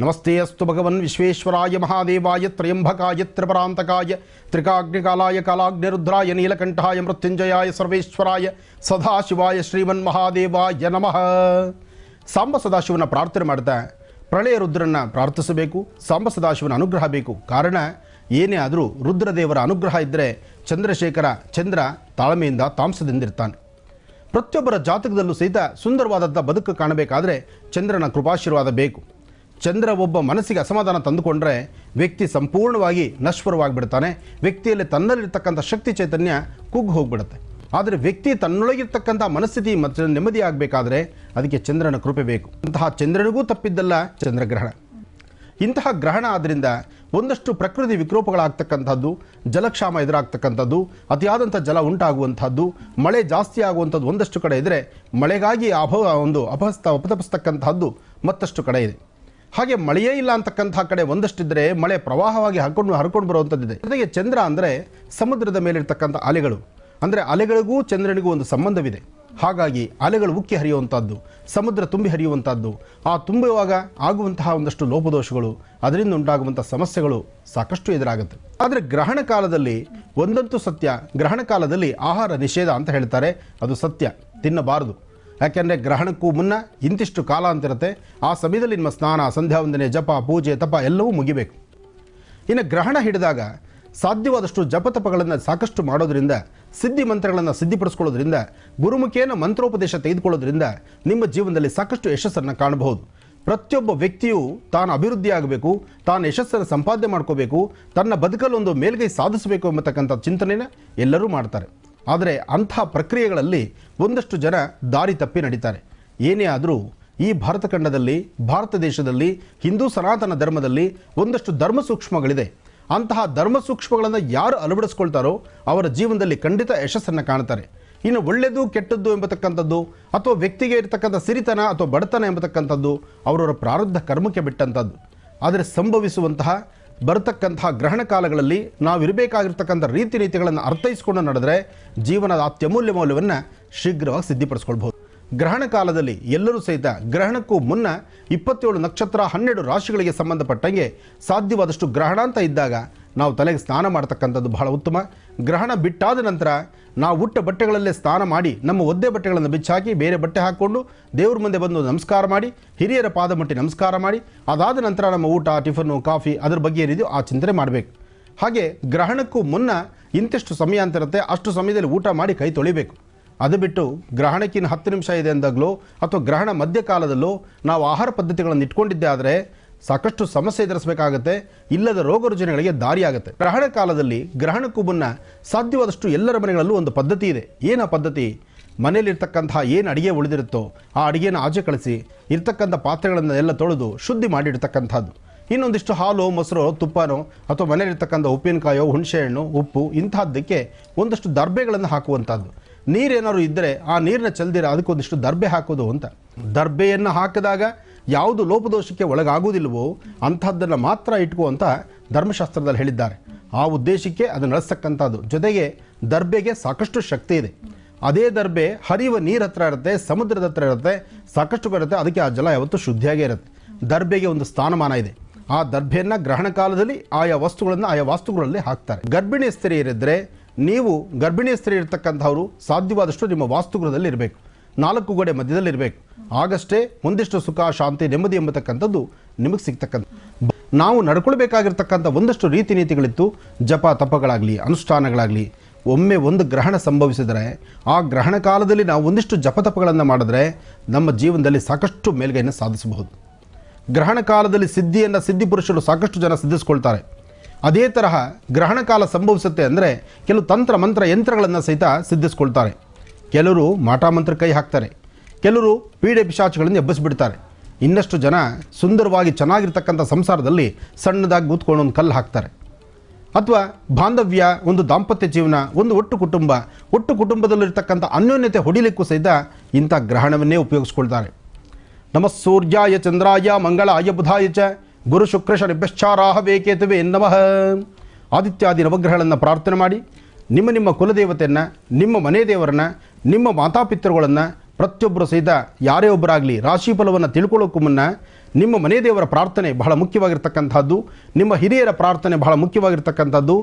ನಮಸ್ತೆ ಅಸ್ತು ಭಗವನ್ ವಿಶ್ವೇಶ್ವರಾಯ ಮಹಾದೇವಾಯ ತ್ರಯಂಬಕಾಯ ತ್ರಿಪರಾಂತಕಾಯ ತ್ರಿಕಾಗ್ನಿಕಾಲಾಯ ಕಾಲಾಗ್ನಿರುದ್ರಾಯ ನೀಲಕಂಠಾಯ ಮೃತ್ಯುಂಜಯಾಯ ಸರ್ವೇಶ್ವರಾಯ ಸದಾಶಿವಾಯ ಶ್ರೀಮನ್ ಮಹಾದೇವಾಯ ನಮಃ. ಸಾಂಬ ಸದಾಶಿವನ ಪ್ರಾರ್ಥನೆ ಮಾಡ್ತಾ ಪ್ರಳಯ ರುದ್ರನ್ನ ಪ್ರಾರ್ಥಿಸಬೇಕು, ಸಾಂಬ ಸದಾಶಿವನ ಅನುಗ್ರಹ ಬೇಕು. ಕಾರಣ, ಏನೇ ಆದರೂ ರುದ್ರದೇವರ ಅನುಗ್ರಹ ಇದ್ದರೆ ಚಂದ್ರಶೇಖರ ಚಂದ್ರ ತಾಳ್ಮೆಯಿಂದ ತಾಮಸದಿಂದಿರ್ತಾನೆ. ಪ್ರತಿಯೊಬ್ಬರ ಜಾತಕದಲ್ಲೂ ಸಹಿತ ಸುಂದರವಾದಂಥ ಬದುಕು ಕಾಣಬೇಕಾದರೆ ಚಂದ್ರನ ಕೃಪಾಶೀರ್ವಾದ ಬೇಕು. ಚಂದ್ರ ಒಬ್ಬ ಮನಸ್ಸಿಗೆ ಅಸಮಾಧಾನ ತಂದುಕೊಂಡ್ರೆ ವ್ಯಕ್ತಿ ಸಂಪೂರ್ಣವಾಗಿ ನಶ್ವರವಾಗಿಬಿಡ್ತಾನೆ. ವ್ಯಕ್ತಿಯಲ್ಲಿ ತನ್ನಲ್ಲಿರ್ತಕ್ಕಂಥ ಶಕ್ತಿ ಚೈತನ್ಯ ಕುಗ್ಗು ಹೋಗ್ಬಿಡುತ್ತೆ. ಆದರೆ ವ್ಯಕ್ತಿ ತನ್ನೊಳಗಿರ್ತಕ್ಕಂಥ ಮನಸ್ಥಿತಿ ಮತ್ತು ನೆಮ್ಮದಿ ಆಗಬೇಕಾದ್ರೆ ಅದಕ್ಕೆ ಚಂದ್ರನ ಕೃಪೆ ಬೇಕು. ಅಂತಹ ಚಂದ್ರನಿಗೂ ತಪ್ಪಿದ್ದಲ್ಲ ಚಂದ್ರಗ್ರಹಣ ಇಂತಹ ಗ್ರಹಣ ಆದ್ದರಿಂದ ಒಂದಷ್ಟು ಪ್ರಕೃತಿ ವಿಕೋಪಗಳಾಗ್ತಕ್ಕಂಥದ್ದು ಜಲಕ್ಷಾಮ ಎದುರಾಗ್ತಕ್ಕಂಥದ್ದು, ಅತಿಯಾದಂಥ ಜಲ ಉಂಟಾಗುವಂಥದ್ದು, ಮಳೆ ಜಾಸ್ತಿ ಆಗುವಂಥದ್ದು ಒಂದಷ್ಟು ಕಡೆ ಇದ್ದರೆ ಮಳೆಗಾಗಿ ಅಭ ಒಂದು ಅಪಹಸ್ತ ಅಪತಪಿಸ್ತಕ್ಕಂಥದ್ದು ಮತ್ತಷ್ಟು ಕಡೆ ಇದೆ. ಹಾಗೆ ಮಳೆಯೇ ಇಲ್ಲ ಅಂತಕ್ಕಂಥ ಕಡೆ ಒಂದಷ್ಟಿದ್ರೆ ಮಳೆ ಪ್ರವಾಹವಾಗಿ ಹರ್ಕೊಂಡು ಹರ್ಕೊಂಡು ಬರುವಂಥದ್ದಿದೆ. ಜೊತೆಗೆ ಚಂದ್ರ ಅಂದರೆ ಸಮುದ್ರದ ಮೇಲಿರ್ತಕ್ಕಂಥ ಅಲೆಗಳು. ಅಂದರೆ ಅಲೆಗಳಿಗೂ ಚಂದ್ರನಿಗೂ ಒಂದು ಸಂಬಂಧವಿದೆ. ಹಾಗಾಗಿ ಅಲೆಗಳು ಉಕ್ಕಿ ಹರಿಯುವಂಥದ್ದು, ಸಮುದ್ರ ತುಂಬಿ ಹರಿಯುವಂಥದ್ದು. ಆ ತುಂಬುವಾಗ ಆಗುವಂತಹ ಒಂದಷ್ಟು ಲೋಪದೋಷಗಳು, ಅದರಿಂದ ಉಂಟಾಗುವಂಥ ಸಮಸ್ಯೆಗಳು ಸಾಕಷ್ಟು ಎದುರಾಗುತ್ತೆ. ಆದರೆ ಗ್ರಹಣ ಕಾಲದಲ್ಲಿ ಒಂದಂತೂ ಸತ್ಯ, ಗ್ರಹಣ ಕಾಲದಲ್ಲಿ ಆಹಾರ ನಿಷೇಧ ಅಂತ ಹೇಳ್ತಾರೆ. ಅದು ಸತ್ಯ, ತಿನ್ನಬಾರದು. ಯಾಕೆಂದರೆ ಗ್ರಹಣಕ್ಕೂ ಮುನ್ನ ಇಂತಿಷ್ಟು ಕಾಲ ಅಂತಿರುತ್ತೆ. ಆ ಸಮಯದಲ್ಲಿ ನಿಮ್ಮ ಸ್ನಾನ ಸಂಧ್ಯಾ ವಂದನೆ ಜಪ, ಪೂಜೆ, ತಪ ಎಲ್ಲವೂ ಮುಗಿಬೇಕು. ಇನ್ನು ಗ್ರಹಣ ಹಿಡಿದಾಗ ಸಾಧ್ಯವಾದಷ್ಟು ಜಪತಪಗಳನ್ನು ಸಾಕಷ್ಟು ಮಾಡೋದರಿಂದ, ಸಿದ್ಧಿ ಮಂತ್ರಗಳನ್ನು ಸಿದ್ಧಿಪಡಿಸ್ಕೊಳ್ಳೋದ್ರಿಂದ ಗುರುಮುಖೇನ ಮಂತ್ರೋಪದೇಶ ತೆಗೆದುಕೊಳ್ಳೋದ್ರಿಂದ ನಿಮ್ಮ ಜೀವನದಲ್ಲಿ ಸಾಕಷ್ಟು ಯಶಸ್ಸನ್ನು ಕಾಣಬಹುದು. ಪ್ರತಿಯೊಬ್ಬ ವ್ಯಕ್ತಿಯು ತಾನು ಅಭಿವೃದ್ಧಿ ಆಗಬೇಕು, ತಾನು ಯಶಸ್ಸನ್ನು ಸಂಪಾದನೆ ಮಾಡ್ಕೋಬೇಕು, ತನ್ನ ಬದುಕಲ್ಲೊಂದು ಮೇಲ್ಗೈ ಸಾಧಿಸಬೇಕು ಎಂಬತಕ್ಕಂಥ ಚಿಂತನೆಯನ್ನು ಎಲ್ಲರೂ ಮಾಡ್ತಾರೆ. ಆದರೆ ಅಂಥ ಪ್ರಕ್ರಿಯೆಗಳಲ್ಲಿ ಒಂದಷ್ಟು ಜನ ದಾರಿ ತಪ್ಪಿ ನಡೀತಾರೆ. ಏನೇ ಆದರೂ ಈ ಭಾರತ ಖಂಡದಲ್ಲಿ, ಭಾರತ ದೇಶದಲ್ಲಿ, ಹಿಂದೂ ಸನಾತನ ಧರ್ಮದಲ್ಲಿ ಒಂದಷ್ಟು ಧರ್ಮ ಸೂಕ್ಷ್ಮಗಳಿದೆ. ಅಂತಹ ಧರ್ಮ ಸೂಕ್ಷ್ಮಗಳನ್ನು ಯಾರು ಅಳವಡಿಸ್ಕೊಳ್ತಾರೋ ಅವರ ಜೀವನದಲ್ಲಿ ಖಂಡಿತ ಯಶಸ್ಸನ್ನು ಕಾಣ್ತಾರೆ. ಇನ್ನು ಒಳ್ಳೆಯದು ಕೆಟ್ಟದ್ದು ಎಂಬತಕ್ಕಂಥದ್ದು ಅಥವಾ ವ್ಯಕ್ತಿಗೆ ಇರತಕ್ಕಂಥ ಸಿರಿತನ ಅಥವಾ ಬಡತನ ಎಂಬತಕ್ಕಂಥದ್ದು ಅವರವರ ಪ್ರಾರಬ್ಧ ಕರ್ಮಕ್ಕೆ ಬಿಟ್ಟಂಥದ್ದು. ಆದರೆ ಸಂಭವಿಸುವಂತಹ ಬರತಕ್ಕಂತಹ ಗ್ರಹಣ ಕಾಲಗಳಲ್ಲಿ ನಾವು ಇರಬೇಕಾಗಿರ್ತಕ್ಕಂಥ ರೀತಿ ನೀತಿಗಳನ್ನು ಅರ್ಥೈಸಿಕೊಂಡು ನಡೆದರೆ ಜೀವನದ ಅತ್ಯಮೂಲ್ಯ ಮೌಲ್ಯವನ್ನು ಶೀಘ್ರವಾಗಿ ಸಿದ್ಧಿಪಡಿಸ್ಕೊಳ್ಬಹುದು. ಗ್ರಹಣ ಕಾಲದಲ್ಲಿ ಎಲ್ಲರೂ ಸಹಿತ ಗ್ರಹಣಕ್ಕೂ ಮುನ್ನ ಇಪ್ಪತ್ತೇಳು ನಕ್ಷತ್ರ ಹನ್ನೆರಡು ರಾಶಿಗಳಿಗೆ ಸಂಬಂಧಪಟ್ಟಂಗೆ ಸಾಧ್ಯವಾದಷ್ಟು ಗ್ರಹಣ ಅಂತ ಇದ್ದಾಗ ನಾವು ತಲೆಗೆ ಸ್ನಾನ ಮಾಡ್ತಕ್ಕಂಥದ್ದು ಬಹಳ ಉತ್ತಮ. ಗ್ರಹಣ ಬಿಟ್ಟಾದ ನಂತರ ನಾವು ಹುಟ್ಟ ಬಟ್ಟೆಗಳಲ್ಲೇ ಸ್ನಾನ ಮಾಡಿ, ನಮ್ಮ ಒದ್ದೆ ಬಟ್ಟೆಗಳನ್ನು ಬಿಚ್ಚಾಕಿ, ಬೇರೆ ಬಟ್ಟೆ ಹಾಕ್ಕೊಂಡು ದೇವ್ರ ಮುಂದೆ ಬಂದು ನಮಸ್ಕಾರ ಮಾಡಿ, ಹಿರಿಯರ ಪಾದ ಮುಟ್ಟಿ ನಮಸ್ಕಾರ ಮಾಡಿ, ಅದಾದ ನಂತರ ನಮ್ಮ ಊಟ, ಟಿಫನ್ನು, ಕಾಫಿ ಅದ್ರ ಬಗ್ಗೆ ಏನಿದೆಯೋ ಆ ಚಿಂತನೆ ಮಾಡಬೇಕು. ಹಾಗೆ ಗ್ರಹಣಕ್ಕೂ ಮುನ್ನ ಇಂತಿಷ್ಟು ಸಮಯ ಅಂತ ಇರುತ್ತೆ, ಅಷ್ಟು ಸಮಯದಲ್ಲಿ ಊಟ ಮಾಡಿ ಕೈ ತೊಳಿಬೇಕು. ಅದು ಬಿಟ್ಟು ಗ್ರಹಣಕ್ಕಿನ್ನ ಹತ್ತು ನಿಮಿಷ ಇದೆ ಅಂದಾಗಲೋ, ಅಥವಾ ಗ್ರಹಣ ಮಧ್ಯಕಾಲದಲ್ಲೋ ನಾವು ಆಹಾರ ಪದ್ಧತಿಗಳನ್ನು ಇಟ್ಕೊಂಡಿದ್ದೆ ಆದರೆ ಸಾಕಷ್ಟು ಸಮಸ್ಯೆ ಎದುರಿಸಬೇಕಾಗತ್ತೆ, ಇಲ್ಲದ ರೋಗ ರುಜಿನಗಳಿಗೆ ದಾರಿಯಾಗುತ್ತೆ. ಗ್ರಹಣ ಕಾಲದಲ್ಲಿ ಗ್ರಹಣಕ್ಕೂ ಮುನ್ನ ಸಾಧ್ಯವಾದಷ್ಟು ಎಲ್ಲರ ಮನೆಗಳಲ್ಲೂ ಒಂದು ಪದ್ಧತಿ ಇದೆ. ಏನು ಆ ಪದ್ಧತಿ? ಮನೆಯಲ್ಲಿರ್ತಕ್ಕಂತಹ ಏನು ಅಡಿಗೆ ಉಳಿದಿರುತ್ತೋ, ಆ ಅಡಿಗೆನ ಆಚೆ ಕಳಿಸಿ, ಇರ್ತಕ್ಕಂಥ ಪಾತ್ರೆಗಳನ್ನು ಎಲ್ಲ ತೊಳೆದು ಶುದ್ಧಿ ಮಾಡಿರ್ತಕ್ಕಂಥದ್ದು ಇನ್ನೊಂದಿಷ್ಟು ಹಾಲು, ಮೊಸರು, ತುಪ್ಪನೋ, ಅಥವಾ ಮನೆಯಲ್ಲಿರ್ತಕ್ಕಂಥ ಉಪ್ಪಿನಕಾಯೋ, ಹುಣಸೆಹಣ್ಣು, ಉಪ್ಪು ಇಂಥದ್ದಕ್ಕೆ ಒಂದಷ್ಟು ದರ್ಬೆಗಳನ್ನು ಹಾಕುವಂಥದ್ದು. ನೀರೇನಾದ್ರು ಇದ್ದರೆ ಆ ನೀರನ್ನ ಚೆಲ್ದಿರ ಅದಕ್ಕೊಂದಿಷ್ಟು ದರ್ಬೆ ಹಾಕೋದು ಅಂತ. ದರ್ಬೆಯನ್ನು ಹಾಕಿದಾಗ ಯಾವುದು ಲೋಪದೋಷಕ್ಕೆ ಒಳಗಾಗುವುದಿಲ್ಲವೋ ಅಂಥದ್ದನ್ನು ಮಾತ್ರ ಇಟ್ಕೋ ಅಂತ ಧರ್ಮಶಾಸ್ತ್ರದಲ್ಲಿ ಹೇಳಿದ್ದಾರೆ. ಆ ಉದ್ದೇಶಕ್ಕೆ ಅದು ನಡೆಸ್ತಕ್ಕಂಥದ್ದು. ಜೊತೆಗೆ ದರ್ಬೆಗೆ ಸಾಕಷ್ಟು ಶಕ್ತಿ ಇದೆ. ಅದೇ ದರ್ಬೆ ಹರಿಯುವ ನೀರು ಹತ್ರ ಇರುತ್ತೆ, ಸಮುದ್ರದ ಹತ್ರ ಇರುತ್ತೆ, ಸಾಕಷ್ಟು ಬರುತ್ತೆ ಅದಕ್ಕೆ ಆ ಜಲ ಯಾವತ್ತೂ ಶುದ್ಧಿಯಾಗೇ ಇರುತ್ತೆ. ದರ್ಬೆಗೆ ಒಂದು ಸ್ಥಾನಮಾನ ಇದೆ. ಆ ದರ್ಬೆಯನ್ನು ಗ್ರಹಣ ಕಾಲದಲ್ಲಿ ಆಯಾ ವಸ್ತುಗಳನ್ನು ಆಯಾ ವಾಸ್ತುಗಳಲ್ಲಿ ಹಾಕ್ತಾರೆ. ಗರ್ಭಿಣಿ ಸ್ತ್ರೀಯರಿದ್ದರೆ ನೀವು ಗರ್ಭಿಣಿ ಸ್ತ್ರೀ ಇರ್ತಕ್ಕಂಥವ್ರು ಸಾಧ್ಯವಾದಷ್ಟು ನಿಮ್ಮ ವಾಸ್ತುಗೃಹದಲ್ಲಿ ಇರಬೇಕು. ನಾಲ್ಕು ಗೋಡೆ ಮಧ್ಯದಲ್ಲಿರಬೇಕು. ಆಗಷ್ಟೇ ಒಂದಿಷ್ಟು ಸುಖ, ಶಾಂತಿ, ನೆಮ್ಮದಿ ಎಂಬತಕ್ಕಂಥದ್ದು ನಿಮಗೆ ಸಿಗ್ತಕ್ಕಂಥ ನಾವು ನಡ್ಕೊಳ್ಬೇಕಾಗಿರ್ತಕ್ಕಂಥ ಒಂದಷ್ಟು ರೀತಿ ನೀತಿಗಳಿತ್ತು ಜಪ ತಪಗಳಾಗಲಿ, ಅನುಷ್ಠಾನಗಳಾಗಲಿ, ಒಮ್ಮೆ ಒಂದು ಗ್ರಹಣ ಸಂಭವಿಸಿದರೆ, ಆ ಗ್ರಹಣ ಕಾಲದಲ್ಲಿ ನಾವು ಒಂದಿಷ್ಟು ಜಪತಪಗಳನ್ನು ಮಾಡಿದ್ರೆ ನಮ್ಮ ಜೀವನದಲ್ಲಿ ಸಾಕಷ್ಟು ಮೇಲ್ಗೈಯನ್ನು ಸಾಧಿಸಬಹುದು. ಗ್ರಹಣ ಕಾಲದಲ್ಲಿ ಸಿದ್ಧಿಯನ್ನು ಸಿದ್ಧಿ ಪುರುಷರು ಸಾಕಷ್ಟು ಜನ ಸಿದ್ಧಿಸ್ಕೊಳ್ತಾರೆ. ಅದೇ ತರಹ ಗ್ರಹಣ ಕಾಲ ಸಂಭವಿಸುತ್ತೆ ಅಂದರೆ ಕೆಲವು ತಂತ್ರ, ಮಂತ್ರ, ಯಂತ್ರಗಳನ್ನು ಸಹಿತ ಸಿದ್ಧಿಸ್ಕೊಳ್ತಾರೆ. ಕೆಲವರು ಮಾಟಾಮಂತ್ರ ಕೈ ಹಾಕ್ತಾರೆ, ಕೆಲವರು ಪೀಡೆ ಪಿಶಾಚಗಳನ್ನು ಎಬ್ಬಿಸ್ಬಿಡ್ತಾರೆ. ಇನ್ನಷ್ಟು ಜನ ಸುಂದರವಾಗಿ ಚೆನ್ನಾಗಿರ್ತಕ್ಕಂಥ ಸಂಸಾರದಲ್ಲಿ ಸಣ್ಣದಾಗಿ ಕೂತ್ಕೊಂಡು ಒಂದು ಕಲ್ಲು ಹಾಕ್ತಾರೆ. ಅಥವಾ ಬಾಂಧವ್ಯ, ಒಂದು ದಾಂಪತ್ಯ ಜೀವನ, ಒಂದು ಒಟ್ಟು ಕುಟುಂಬ, ಒಟ್ಟು ಕುಟುಂಬದಲ್ಲಿರ್ತಕ್ಕಂಥ ಅನ್ಯೋನ್ಯತೆ ಹೊಡಿಲಿಕ್ಕೂ ಸಹಿತ ಇಂಥ ಗ್ರಹಣವನ್ನೇ ಉಪಯೋಗಿಸ್ಕೊಳ್ತಾರೆ. ನಮ ಸೂರ್ಯಾಯ ಚಂದ್ರಾಯ ಮಂಗಳಾಯ ಬುಧಾಯ ಚ ಗುರು ಶುಕ್ರ ಶನಿಭ್ಯಶ್ಚಾರಾಹ ಬೇಕೇತುವೆ ನಮಃ. ಆದಿತ್ಯಾದಿ ನವಗ್ರಹಗಳನ್ನು ಪ್ರಾರ್ಥನೆ ಮಾಡಿ, ನಿಮ್ಮ ನಿಮ್ಮ ಕುಲದೇವತೆಯನ್ನು, ನಿಮ್ಮ ಮನೆ ದೇವರನ್ನ ನಿಮ್ಮ ಮಾತಾಪಿತೃಗಳನ್ನು ಪ್ರತಿಯೊಬ್ಬರು ಸಹಿತ ಯಾರೇ ಒಬ್ಬರಾಗಲಿ ರಾಶಿ ಫಲವನ್ನು ತಿಳ್ಕೊಳ್ಳೋಕ್ಕೂ ಮುನ್ನ ನಿಮ್ಮ ಮನೆ ದೇವರ ಪ್ರಾರ್ಥನೆ ಬಹಳ ಮುಖ್ಯವಾಗಿರ್ತಕ್ಕಂಥದ್ದು, ನಿಮ್ಮ ಹಿರಿಯರ ಪ್ರಾರ್ಥನೆ ಬಹಳ ಮುಖ್ಯವಾಗಿರ್ತಕ್ಕಂಥದ್ದು,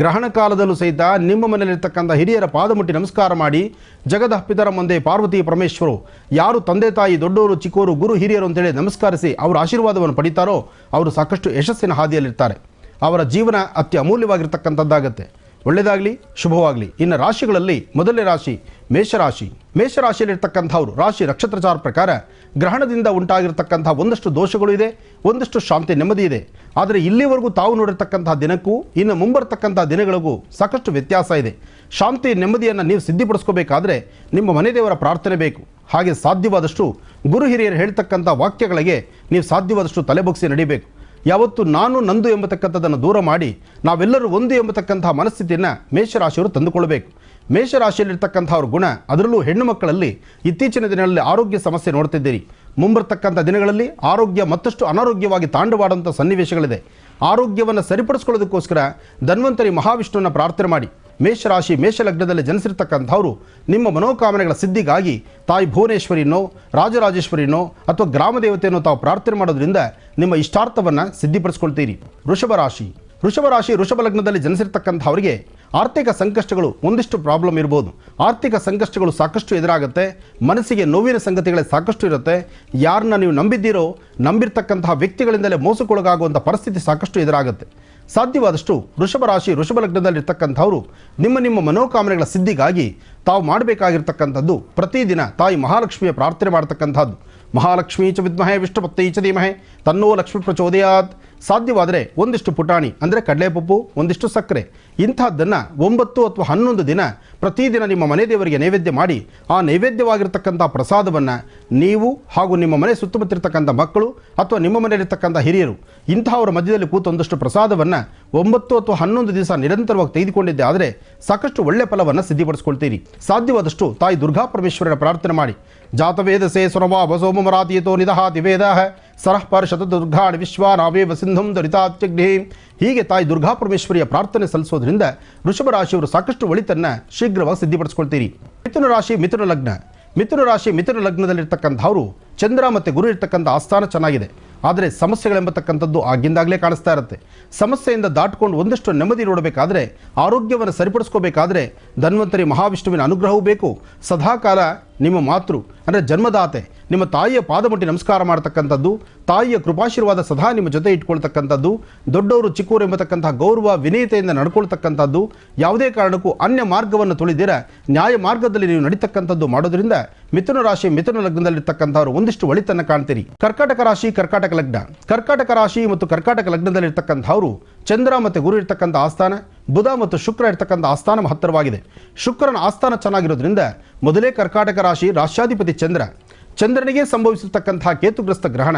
ಗ್ರಹಣ ಕಾಲದಲ್ಲೂ ಸಹಿತ ನಿಮ್ಮ ಮನೆಯಲ್ಲಿರ್ತಕ್ಕಂಥ ಹಿರಿಯರ ಪಾದ ಮುಟ್ಟಿ ನಮಸ್ಕಾರ ಮಾಡಿ, ಜಗದ ಪಿತರ ಮುಂದೆ ಪಾರ್ವತಿ ಪರಮೇಶ್ವರು ಯಾರು ತಂದೆ ತಾಯಿ ದೊಡ್ಡವರು ಚಿಕ್ಕವರು ಗುರು ಹಿರಿಯರು ಅಂತೇಳಿ ನಮಸ್ಕರಿಸಿ ಅವರ ಆಶೀರ್ವಾದವನ್ನು ಪಡಿತಾರೋ, ಅವರು ಸಾಕಷ್ಟು ಯಶಸ್ಸಿನ ಹಾದಿಯಲ್ಲಿರ್ತಾರೆ. ಅವರ ಜೀವನ ಅತಿ ಅಮೂಲ್ಯವಾಗಿರ್ತಕ್ಕಂಥದ್ದಾಗತ್ತೆ ಒಳ್ಳೆಯದಾಗಲಿ, ಶುಭವಾಗಲಿ. ಇನ್ನು ರಾಶಿಗಳಲ್ಲಿ ಮೊದಲನೇ ರಾಶಿ ಮೇಷರಾಶಿ. ಮೇಷರಾಶಿಯಲ್ಲಿರ್ತಕ್ಕಂಥವ್ರು, ರಾಶಿ ನಕ್ಷತ್ರಚಾರ ಪ್ರಕಾರ ಗ್ರಹಣದಿಂದ ಉಂಟಾಗಿರ್ತಕ್ಕಂಥ ಒಂದಷ್ಟು ದೋಷಗಳು ಇದೆ, ಒಂದಷ್ಟು ಶಾಂತಿ ನೆಮ್ಮದಿ ಇದೆ. ಆದರೆ ಇಲ್ಲಿವರೆಗೂ ತಾವು ನೋಡಿರ್ತಕ್ಕಂಥ ದಿನಕ್ಕೂ, ಇನ್ನು ಮುಂಬರ್ತಕ್ಕಂಥ ದಿನಗಳಿಗೂ ಸಾಕಷ್ಟು ವ್ಯತ್ಯಾಸ ಇದೆ. ಶಾಂತಿ ನೆಮ್ಮದಿಯನ್ನು ನೀವು ಸಿದ್ಧಿಪಡಿಸ್ಕೋಬೇಕಾದ್ರೆ ನಿಮ್ಮ ಮನೆ ದೇವರ ಪ್ರಾರ್ಥನೆ ಬೇಕು. ಹಾಗೆ ಸಾಧ್ಯವಾದಷ್ಟು ಗುರು ಹಿರಿಯರು ಹೇಳ್ತಕ್ಕಂಥ ವಾಕ್ಯಗಳಿಗೆ ನೀವು ಸಾಧ್ಯವಾದಷ್ಟು ತಲೆಬಗ್ಸಿ ನಡಿಬೇಕು. ಯಾವತ್ತು ನಾನು ನಂದು ಎಂಬತಕ್ಕಂಥದ್ದನ್ನು ದೂರ ಮಾಡಿ ನಾವೆಲ್ಲರೂ ಒಂದು ಎಂಬತಕ್ಕಂತಹ ಮನಸ್ಥಿತಿಯನ್ನು ಮೇಷರಾಶಿಯವರು ತಂದುಕೊಳ್ಬೇಕು ಮೇಷರಾಶಿಯಲ್ಲಿರ್ತಕ್ಕಂಥವ್ರ ಗುಣ, ಅದರಲ್ಲೂ ಹೆಣ್ಣು ಮಕ್ಕಳಲ್ಲಿ ಇತ್ತೀಚಿನ ದಿನಗಳಲ್ಲಿ ಆರೋಗ್ಯ ಸಮಸ್ಯೆ ನೋಡ್ತಿದ್ದೀರಿ. ಮುಂಬರ್ತಕ್ಕಂಥ ದಿನಗಳಲ್ಲಿ ಆರೋಗ್ಯ ಮತ್ತಷ್ಟು ಅನಾರೋಗ್ಯವಾಗಿ ತಾಂಡವಾಡುವಂಥ ಸನ್ನಿವೇಶಗಳಿದೆ. ಆರೋಗ್ಯವನ್ನು ಸರಿಪಡಿಸ್ಕೊಳ್ಳೋದಕ್ಕೋಸ್ಕರ ಧನ್ವಂತರಿ ಮಹಾವಿಷ್ಣುವನ್ನ ಪ್ರಾರ್ಥನೆ ಮಾಡಿ. ಮೇಷರಾಶಿ, ಮೇಷಲಗ್ನದಲ್ಲಿ ಜನಿಸಿರ್ತಕ್ಕಂಥವರು ನಿಮ್ಮ ಮನೋಕಾಮನೆಗಳ ಸಿದ್ಧಿಗಾಗಿ ತಾಯಿ ಭುವನೇಶ್ವರಿನೋ, ರಾಜರಾಜೇಶ್ವರಿನೋ ಅಥವಾ ಗ್ರಾಮ ದೇವತೆಯನ್ನು ತಾವು ಪ್ರಾರ್ಥನೆ ಮಾಡೋದ್ರಿಂದ ನಿಮ್ಮ ಇಷ್ಟಾರ್ಥವನ್ನು ಸಿದ್ಧಿಪಡಿಸ್ಕೊಳ್ತೀರಿ. ವೃಷಭ ರಾಶಿ. ವೃಷಭ ರಾಶಿ, ವೃಷಭ ಲಗ್ನದಲ್ಲಿ ಜನಿಸಿರ್ತಕ್ಕಂಥವರಿಗೆ ಆರ್ಥಿಕ ಸಂಕಷ್ಟಗಳು ಒಂದಿಷ್ಟು ಪ್ರಾಬ್ಲಮ್ ಇರ್ಬೋದು. ಆರ್ಥಿಕ ಸಂಕಷ್ಟಗಳು ಸಾಕಷ್ಟು ಎದುರಾಗುತ್ತೆ. ಮನಸ್ಸಿಗೆ ನೋವಿನ ಸಂಗತಿಗಳೇ ಸಾಕಷ್ಟು ಇರುತ್ತೆ. ಯಾರನ್ನ ನೀವು ನಂಬಿದ್ದೀರೋ, ನಂಬಿರ್ತಕ್ಕಂತಹ ವ್ಯಕ್ತಿಗಳಿಂದಲೇ ಮೋಸಕ್ಕೊಳಗಾಗುವಂಥ ಪರಿಸ್ಥಿತಿ ಸಾಕಷ್ಟು ಎದುರಾಗುತ್ತೆ. ಸಾಧ್ಯವಾದಷ್ಟು ವೃಷಭ ರಾಶಿ, ವೃಷಭ ಲಗ್ನದಲ್ಲಿರ್ತಕ್ಕಂಥವರು ನಿಮ್ಮ ನಿಮ್ಮ ಮನೋಕಾಮನೆಗಳ ಸಿದ್ಧಿಗಾಗಿ ತಾವು ಮಾಡಬೇಕಾಗಿರ್ತಕ್ಕಂಥದ್ದು ಪ್ರತಿದಿನ ತಾಯಿ ಮಹಾಲಕ್ಷ್ಮಿಯ ಪ್ರಾರ್ಥನೆ ಮಾಡತಕ್ಕಂಥದ್ದು. ಮಹಾಲಕ್ಷ್ಮೀ ಚ ವಿದ್ಮಹೆ ವಿಷ್ಣುಪತ್ತೈ ಚ ಧೀಮಹೆ, ತನ್ನೋ ಲಕ್ಷ್ಮಿ ಪ್ರಚೋದಯಾತ್. ಸಾಧ್ಯವಾದರೆ ಒಂದಿಷ್ಟು ಪುಟಾಣಿ, ಅಂದರೆ ಕಡಲೆಪಪ್ಪು, ಒಂದಿಷ್ಟು ಸಕ್ಕರೆ. ಇಂಥದ್ದನ್ನು ಒಂಬತ್ತು ಅಥವಾ ಹನ್ನೊಂದು ದಿನ ಪ್ರತಿದಿನ ನಿಮ್ಮ ಮನೆ ದೇವರಿಗೆ ನೈವೇದ್ಯ ಮಾಡಿ, ಆ ನೈವೇದ್ಯವಾಗಿರ್ತಕ್ಕಂಥ ಪ್ರಸಾದವನ್ನು ನೀವು ಹಾಗೂ ನಿಮ್ಮ ಮನೆ ಸುತ್ತಮುತ್ತಿರ್ತಕ್ಕಂಥ ಮಕ್ಕಳು ಅಥವಾ ನಿಮ್ಮ ಮನೆಯಲ್ಲಿರ್ತಕ್ಕಂಥ ಹಿರಿಯರು, ಇಂತಹವರ ಮಧ್ಯದಲ್ಲಿ ಕೂತು ಒಂದಷ್ಟು ಪ್ರಸಾದವನ್ನು ಒಂಬತ್ತು ಅಥವಾ ಹನ್ನೊಂದು ದಿವಸ ನಿರಂತರವಾಗಿ ತೆಗೆದುಕೊಂಡಿದ್ದೆ ಆದರೆ ಸಾಕಷ್ಟು ಒಳ್ಳೆಯ ಫಲವನ್ನು ಸಿದ್ಧಿಪಡಿಸ್ಕೊಳ್ತೀರಿ. ಸಾಧ್ಯವಾದಷ್ಟು ತಾಯಿ ದುರ್ಗಾ ಪರಮೇಶ್ವರನ ಪ್ರಾರ್ಥನೆ ಮಾಡಿ. ಜಾತವೇದಸೇ ಸುರವಾ ಬಸೋಮರಾತಿಯತೋ ನಿಧಹಾತಿ ವೇದ ಸರಃ ಪರ್ಷತ ವಿಶ್ವ ವಿಶ್ವಾನಾವೇವ ಸಿಂಧುಂ ದರಿತಾತ್ಯಗ್ನಿ. ಹೀಗೆ ತಾಯಿ ದುರ್ಗಾ ಪರಮೇಶ್ವರಿಯ ಪ್ರಾರ್ಥನೆ ಸಲ್ಲಿಸೋದ್ರಿಂದ ವೃಷಭ ರಾಶಿಯವರು ಸಾಕಷ್ಟು ಒಳಿತನ್ನ ಶೀಘ್ರವಾಗಿ ಸಿದ್ಧಿಪಡಿಸ್ಕೊಳ್ತೀರಿ. ಮಿಥುನ ರಾಶಿ, ಮಿಥುನ ಲಗ್ನ. ಮಿಥುನ ರಾಶಿ, ಮಿಥುನ ಲಗ್ನದಲ್ಲಿರ್ತಕ್ಕಂಥವರು ಚಂದ್ರ ಮತ್ತು ಗುರು ಇರ್ತಕ್ಕಂಥ ಆಸ್ಥಾನ ಚೆನ್ನಾಗಿದೆ. ಆದರೆ ಸಮಸ್ಯೆಗಳೆಂಬತಕ್ಕಂಥದ್ದು ಆಗಿಂದಾಗಲೇ ಕಾಣಿಸ್ತಾ ಇರುತ್ತೆ. ಸಮಸ್ಯೆಯಿಂದ ದಾಟ್ಕೊಂಡು ಒಂದಷ್ಟು ನೆಮ್ಮದಿ ನೋಡಬೇಕಾದ್ರೆ, ಆರೋಗ್ಯವನ್ನು ಸರಿಪಡಿಸ್ಕೋಬೇಕಾದ್ರೆ ಧನ್ವಂತರಿ ಮಹಾವಿಷ್ಣುವಿನ ಅನುಗ್ರಹವೂ ಬೇಕು. ಸದಾಕಾಲ ನಿಮ್ಮ ಮಾತೃ, ಅಂದರೆ ಜನ್ಮದಾತೆ, ನಿಮ್ಮ ತಾಯಿಯ ಪಾದಮುಟ್ಟಿ ನಮಸ್ಕಾರ ಮಾಡತಕ್ಕಂಥದ್ದು, ತಾಯಿಯ ಕೃಪಾಶೀರ್ವಾದ ಸದಾ ನಿಮ್ಮ ಜೊತೆ ಇಟ್ಕೊಳ್ತಕ್ಕಂಥದ್ದು, ದೊಡ್ಡವರು ಚಿಕ್ಕವರು ಎಂಬತಕ್ಕಂತಹ ಗೌರವ, ವಿನಯತೆಯಿಂದ ನಡ್ಕೊಳ್ತಕ್ಕಂಥದ್ದು, ಯಾವುದೇ ಕಾರಣಕ್ಕೂ ಅನ್ಯ ಮಾರ್ಗವನ್ನು ತುಳಿದಿರ ನ್ಯಾಯ ಮಾರ್ಗದಲ್ಲಿ ನೀವು ನಡೀತಕ್ಕಂಥದ್ದು ಮಾಡೋದ್ರಿಂದ ಮಿಥುನ ರಾಶಿ, ಮಿಥುನ ಲಗ್ನದಲ್ಲಿರ್ತಕ್ಕಂಥವ್ರು ಒಂದಿಷ್ಟು ಒಳಿತನ್ನು ಕಾಣ್ತೀರಿ. ಕರ್ಕಾಟಕ ರಾಶಿ, ಕರ್ಕಾಟಕ ಲಗ್ನ. ಕರ್ಕಾಟಕ ರಾಶಿ ಮತ್ತು ಕರ್ಕಾಟಕ ಲಗ್ನದಲ್ಲಿರ್ತಕ್ಕಂಥವ್ರು ಚಂದ್ರ ಮತ್ತು ಗುರು ಇರ್ತಕ್ಕಂಥ ಆಸ್ಥಾನ, ಬುಧ ಮತ್ತು ಶುಕ್ರ ಇರ್ತಕ್ಕಂಥ ಆಸ್ಥಾನ ಹತ್ತಿರವಾಗಿದೆ ಶುಕ್ರನ ಆಸ್ಥಾನ ಚೆನ್ನಾಗಿರೋದ್ರಿಂದ ಮೊದಲೇ ಕರ್ಕಾಟಕ ರಾಶಿ ರಾಷ್ಟ್ರಾಧಿಪತಿ ಚಂದ್ರ, ಚಂದ್ರನಿಗೆ ಸಂಭವಿಸಿರ್ತಕ್ಕಂಥ ಕೇತುಗ್ರಸ್ತ ಗ್ರಹಣ.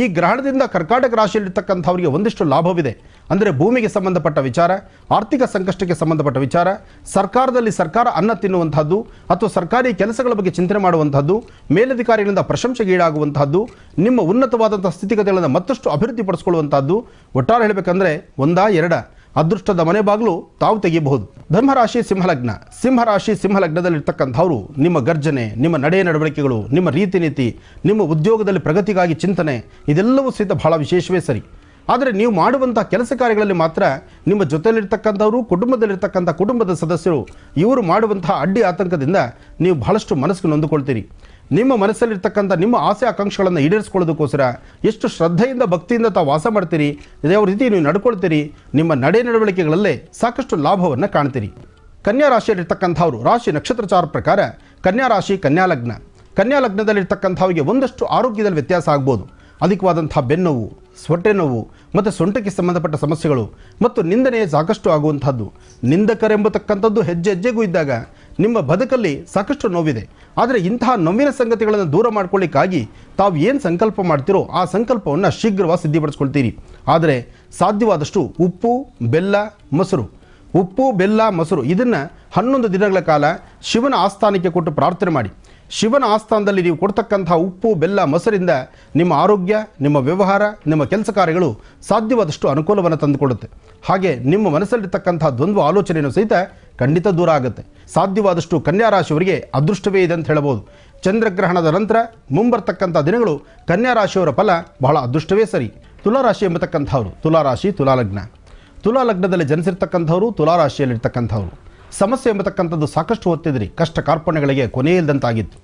ಈ ಗ್ರಹಣದಿಂದ ಕರ್ಕಾಟಕ ರಾಶಿಯಲ್ಲಿರ್ತಕ್ಕಂಥವರಿಗೆ ಒಂದಿಷ್ಟು ಲಾಭವಿದೆ. ಅಂದರೆ ಭೂಮಿಗೆ ಸಂಬಂಧಪಟ್ಟ ವಿಚಾರ, ಆರ್ಥಿಕ ಸಂಕಷ್ಟಕ್ಕೆ ಸಂಬಂಧಪಟ್ಟ ವಿಚಾರ, ಸರ್ಕಾರದಲ್ಲಿ ಸರ್ಕಾರ ಅನ್ನ ತಿನ್ನುವಂತಹದ್ದು ಅಥವಾ ಸರ್ಕಾರಿ ಕೆಲಸಗಳ ಬಗ್ಗೆ ಚಿಂತನೆ ಮಾಡುವಂತಹದ್ದು, ಮೇಲಧಿಕಾರಿಗಳಿಂದ ಪ್ರಶಂಸೆಗೀಡಾಗುವಂತಹದ್ದು ನಿಮ್ಮ ಉನ್ನತವಾದಂಥ ಸ್ಥಿತಿಗತಿಗಳನ್ನು ಮತ್ತಷ್ಟು ಅಭಿವೃದ್ಧಿಪಡಿಸಿಕೊಳ್ಳುವಂತಹದ್ದು, ಒಟ್ಟಾರೆ ಹೇಳಬೇಕಂದ್ರೆ ಒಂದಾ ಎರಡ. ಅದೃಷ್ಟದ ಮನೆ ಬಾಗಿಲು ತಾವು ತೆಗೆಯಬಹುದು. ಧರ್ಮರಾಶಿ ಸಿಂಹಲಗ್ನ. ಸಿಂಹರಾಶಿ ಸಿಂಹಲಗ್ನದಲ್ಲಿರ್ತಕ್ಕಂಥವ್ರು, ನಿಮ್ಮ ಗರ್ಜನೆ, ನಿಮ್ಮ ನಡೆ ನಡವಳಿಕೆಗಳು, ನಿಮ್ಮ ರೀತಿ ನೀತಿ ನಿಮ್ಮ ಉದ್ಯೋಗದಲ್ಲಿ ಪ್ರಗತಿಗಾಗಿ ಚಿಂತನೆ, ಇದೆಲ್ಲವೂ ಸಹಿತ ಬಹಳ ವಿಶೇಷವೇ ಸರಿ. ಆದರೆ ನೀವು ಮಾಡುವಂಥ ಕೆಲಸ ಕಾರ್ಯಗಳಲ್ಲಿ ಮಾತ್ರ ನಿಮ್ಮ ಜೊತೆಯಲ್ಲಿರ್ತಕ್ಕಂಥವರು, ಕುಟುಂಬದಲ್ಲಿರ್ತಕ್ಕಂಥ ಕುಟುಂಬದ ಸದಸ್ಯರು, ಇವರು ಮಾಡುವಂತಹ ಅಡ್ಡಿ ಆತಂಕದಿಂದ ನೀವು ಬಹಳಷ್ಟು ಮನಸ್ಸು ನೊಂದುಕೊಳ್ತೀರಿ ನಿಮ್ಮ ಮನಸ್ಸಲ್ಲಿರ್ತಕ್ಕಂಥ ನಿಮ್ಮ ಆಸೆ ಆಕಾಂಕ್ಷೆಗಳನ್ನು ಈಡೇರಿಸ್ಕೊಳ್ಳೋದಕ್ಕೋಸ್ಕರ ಎಷ್ಟು ಶ್ರದ್ಧೆಯಿಂದ, ಭಕ್ತಿಯಿಂದ ತಾವು ವಾಸ ಮಾಡ್ತೀರಿ ಯಾವ ರೀತಿ ನೀವು ನಡ್ಕೊಳ್ತೀರಿ, ನಿಮ್ಮ ನಡೆ ನಡವಳಿಕೆಗಳಲ್ಲೇ ಸಾಕಷ್ಟು ಲಾಭವನ್ನು ಕಾಣ್ತೀರಿ. ಕನ್ಯಾ ರಾಶಿಯಲ್ಲಿರ್ತಕ್ಕಂಥವ್ರು, ರಾಶಿ ನಕ್ಷತ್ರಚಾರ ಪ್ರಕಾರ ಕನ್ಯಾ ರಾಶಿ, ಕನ್ಯಾ ಲಗ್ನ. ಕನ್ಯಾ ಲಗ್ನದಲ್ಲಿರ್ತಕ್ಕಂಥವ್ರಿಗೆ ಒಂದಷ್ಟು ಆರೋಗ್ಯದಲ್ಲಿ ವ್ಯತ್ಯಾಸ ಆಗ್ಬೋದು. ಅಧಿಕವಾದಂಥ ಬೆನ್ನೋವು ಸೊಟ್ಟೆ ನೋವು ಮತ್ತು ಸೊಂಟಕ್ಕೆ ಸಂಬಂಧಪಟ್ಟ ಸಮಸ್ಯೆಗಳು ಮತ್ತು ನಿಂದನೆ ಸಾಕಷ್ಟು ಆಗುವಂಥದ್ದು ನಿಂದಕರೆಂಬತಕ್ಕಂಥದ್ದು ಹೆಜ್ಜೆ ಹೆಜ್ಜೆಗೂ ಇದ್ದಾಗ ನಿಮ್ಮ ಬದುಕಲ್ಲಿ ಸಾಕಷ್ಟು ನೋವಿದೆ. ಆದರೆ ಇಂತಹ ನೋವಿನ ಸಂಗತಿಗಳನ್ನು ದೂರ ಮಾಡ್ಕೊಳ್ಳಿಕ್ಕಾಗಿ ತಾವು ಏನು ಸಂಕಲ್ಪ ಮಾಡ್ತೀರೋ ಆ ಸಂಕಲ್ಪವನ್ನು ಶೀಘ್ರವಾಗಿ ಸಿದ್ಧಿಪಡಿಸ್ಕೊಳ್ತೀರಿ. ಆದರೆ ಸಾಧ್ಯವಾದಷ್ಟು ಉಪ್ಪು, ಬೆಲ್ಲ, ಮೊಸರು. ಉಪ್ಪು, ಬೆಲ್ಲ, ಮೊಸರು ಇದನ್ನು ಹನ್ನೊಂದು ದಿನಗಳ ಕಾಲ ಶಿವನ ಆಸ್ಥಾನಕ್ಕೆ ಕೊಟ್ಟು ಪ್ರಾರ್ಥನೆ ಮಾಡಿ. ಶಿವನ ಆಸ್ಥಾನದಲ್ಲಿ ನೀವು ಕೊಡ್ತಕ್ಕಂಥ ಉಪ್ಪು, ಬೆಲ್ಲ, ಮೊಸರಿಂದ ನಿಮ್ಮ ಆರೋಗ್ಯ, ನಿಮ್ಮ ವ್ಯವಹಾರ, ನಿಮ್ಮ ಕೆಲಸ ಕಾರ್ಯಗಳು ಸಾಧ್ಯವಾದಷ್ಟು ಅನುಕೂಲವನ್ನು ತಂದುಕೊಡುತ್ತೆ. ಹಾಗೆ ನಿಮ್ಮ ಮನಸ್ಸಲ್ಲಿರ್ತಕ್ಕಂಥ ದ್ವಂದ್ವ ಆಲೋಚನೆಯನ್ನು ಸಹಿತ ಖಂಡಿತ ದೂರ ಆಗುತ್ತೆ. ಸಾಧ್ಯವಾದಷ್ಟು ಕನ್ಯಾ ರಾಶಿಯವರಿಗೆ ಅದೃಷ್ಟವೇ ಇದೆ ಅಂತ ಹೇಳಬಹುದು. ಚಂದ್ರಗ್ರಹಣದ ನಂತರ ಮುಂಬರ್ತಕ್ಕಂಥ ದಿನಗಳು ಕನ್ಯಾ ರಾಶಿಯವರ ಫಲ ಬಹಳ ಅದೃಷ್ಟವೇ ಸರಿ. ತುಲಾರಾಶಿ ಎಂಬತಕ್ಕಂಥವ್ರು, ತುಲಾರಾಶಿ, ತುಲಾಲಗ್ನ. ತುಲಾ ಲಗ್ನದಲ್ಲಿ ಜನಿಸಿರ್ತಕ್ಕಂಥವ್ರು, ತುಲಾರಾಶಿಯಲ್ಲಿರ್ತಕ್ಕಂಥವ್ರು. ಸಮಸ್ಯೆ ಎಂಬತಕ್ಕಂಥದ್ದು ಸಾಕಷ್ಟು ಹೊತ್ತಿದ್ರಿ. ಕಷ್ಟ ಕಾರ್ಪಣ್ಯಗಳಿಗೆ ಕೊನೆ ಇಲ್ಲದಂತಾಗಿತ್ತು